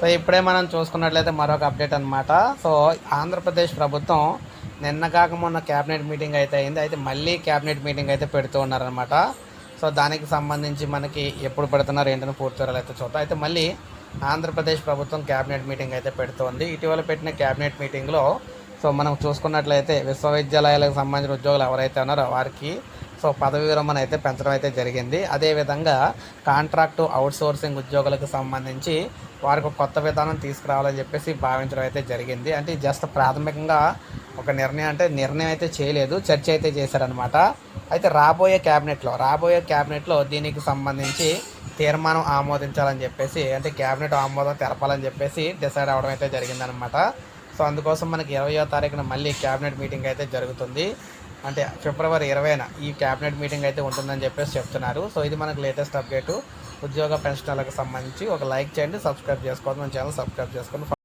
So ఇప్పుడే మనం చూసుకున్నట్లయితే మరొక అప్డేట్ అనమాట సో ఆంధ్రప్రదేశ్ ప్రభుత్వం నిన్న కాక మొన్న క్యాబినెట్ మీటింగ్ అయితే అయింది. అయితే మళ్ళీ క్యాబినెట్ మీటింగ్ అయితే పెడుతూ ఉన్నారనమాట సో దానికి సంబంధించి మనకి ఎప్పుడు పెడుతున్నారు ఏంటని పూర్తి వివరాలు అయితే చూద్దాం. అయితే మళ్ళీ ఆంధ్రప్రదేశ్ ప్రభుత్వం క్యాబినెట్ మీటింగ్ అయితే పెడుతోంది. ఇటీవల పెట్టిన క్యాబినెట్ మీటింగ్లో సో మనం చూసుకున్నట్లయితే విశ్వవిద్యాలయాలకు సంబంధించిన ఉద్యోగులు ఎవరైతే ఉన్నారో వారికి సో పదవి విరమణ అయితే పెంచడం అయితే జరిగింది. అదేవిధంగా కాంట్రాక్టు అవుట్సోర్సింగ్ ఉద్యోగులకు సంబంధించి వారికి కొత్త విధానం తీసుకురావాలని చెప్పేసి భావించడం అయితే జరిగింది. అంటే జస్ట్ ప్రాథమికంగా ఒక నిర్ణయం అంటే నిర్ణయం అయితే చేయలేదు చర్చ అయితే చేశారనమాట అయితే రాబోయే క్యాబినెట్లో రాబోయే క్యాబినెట్లో దీనికి సంబంధించి తీర్మానం ఆమోదించాలని చెప్పేసి అంటే క్యాబినెట్ ఆమోదం తెలపాలని చెప్పేసి డిసైడ్ అవ్వడం అయితే జరిగిందనమాట సో అందుకోసం మనకి ఇరవయో తారీఖున మళ్ళీ క్యాబినెట్ మీటింగ్ అయితే జరుగుతుంది. అంటే ఫిబ్రవరి ఇరవైన ఈ క్యాబినెట్ మీటింగ్ అయితే ఉంటుందని చెప్పేసి చెప్తున్నారు. సో ఇది మనకు లేటెస్ట్ అప్డేటు. ఉద్యోగ పెన్షనర్లకు సంబంధించి ఒక లైక్ చేయండి సబ్స్క్రైబ్ చేసుకోండి మన ఛానల్ సబ్స్క్రైబ్ చేసుకోండి